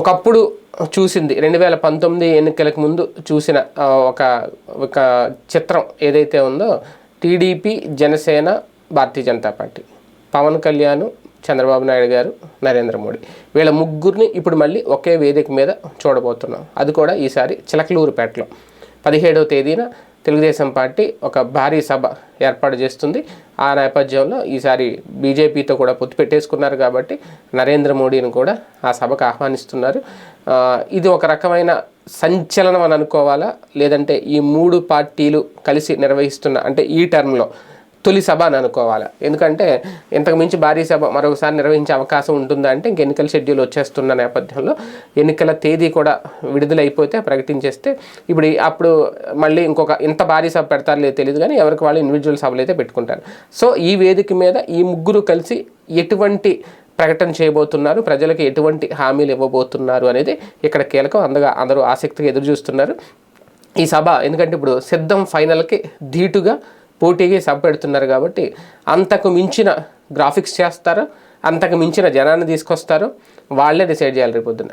ఒకప్పుడు చూసింది రెండు వేల పంతొమ్మిది ఎన్నికలకు ముందు చూసిన ఒక ఒక చిత్రం ఏదైతే ఉందో టీడీపీ జనసేన భారతీయ జనతా పార్టీ. పవన్ కళ్యాణ్ చంద్రబాబు నాయుడు గారు నరేంద్ర మోడీ. వీళ్ళ ముగ్గురిని ఇప్పుడు మళ్ళీ ఒకే వేదిక మీద చూడబోతున్నాం. అది కూడా ఈసారి చిలకలూరుపేటలో. పదిహేడవ తేదీన తెలుగుదేశం పార్టీ ఒక భారీ సభ ఏర్పాటు చేస్తుంది. ఆ నేపథ్యంలో ఈసారి బీజేపీతో కూడా పొత్తు పెట్టేసుకున్నారు కాబట్టి నరేంద్ర మోడీని కూడా ఆ సభకు ఆహ్వానిస్తున్నారు. ఇది ఒక రకమైన సంచలనం అని అనుకోవాలా? లేదంటే ఈ మూడు పార్టీలు కలిసి నిర్వహిస్తున్న అంటే ఈ టర్మ్లో తొలి సభ అని అనుకోవాలి. ఎందుకంటే ఇంతకు మించి భారీ సభ మరొకసారి నిర్వహించే అవకాశం ఉంటుందా అంటే ఇంక ఎన్నికల షెడ్యూల్ వచ్చేస్తున్న నేపథ్యంలో ఎన్నికల తేదీ కూడా విడుదలైపోతే ప్రకటించేస్తే ఇప్పుడు అప్పుడు మళ్ళీ ఇంకొక ఇంత భారీ సభ పెడతారో లేదు తెలియదు కానీ ఎవరికి వాళ్ళు ఇండివిజువల్ సభలు అయితే పెట్టుకుంటారు. సో ఈ వేదిక మీద ఈ ముగ్గురు కలిసి ఎటువంటి ప్రకటన చేయబోతున్నారు? ప్రజలకు ఎటువంటి హామీలు ఇవ్వబోతున్నారు అనేది ఇక్కడ కీలకం. అందుగా అందరూ ఆసక్తిగా ఎదురు చూస్తున్నారు ఈ సభ ఎందుకంటే ఇప్పుడు సిద్ధం ఫైనల్కి ధీటుగా పోటీకి సభ పెడుతున్నారు కాబట్టి అంతకు మించిన గ్రాఫిక్స్ చేస్తారు అంతకు మించిన జనాన్ని తీసుకొస్తారు. వాళ్ళే డిసైడ్ చేయాలి రేపొద్దున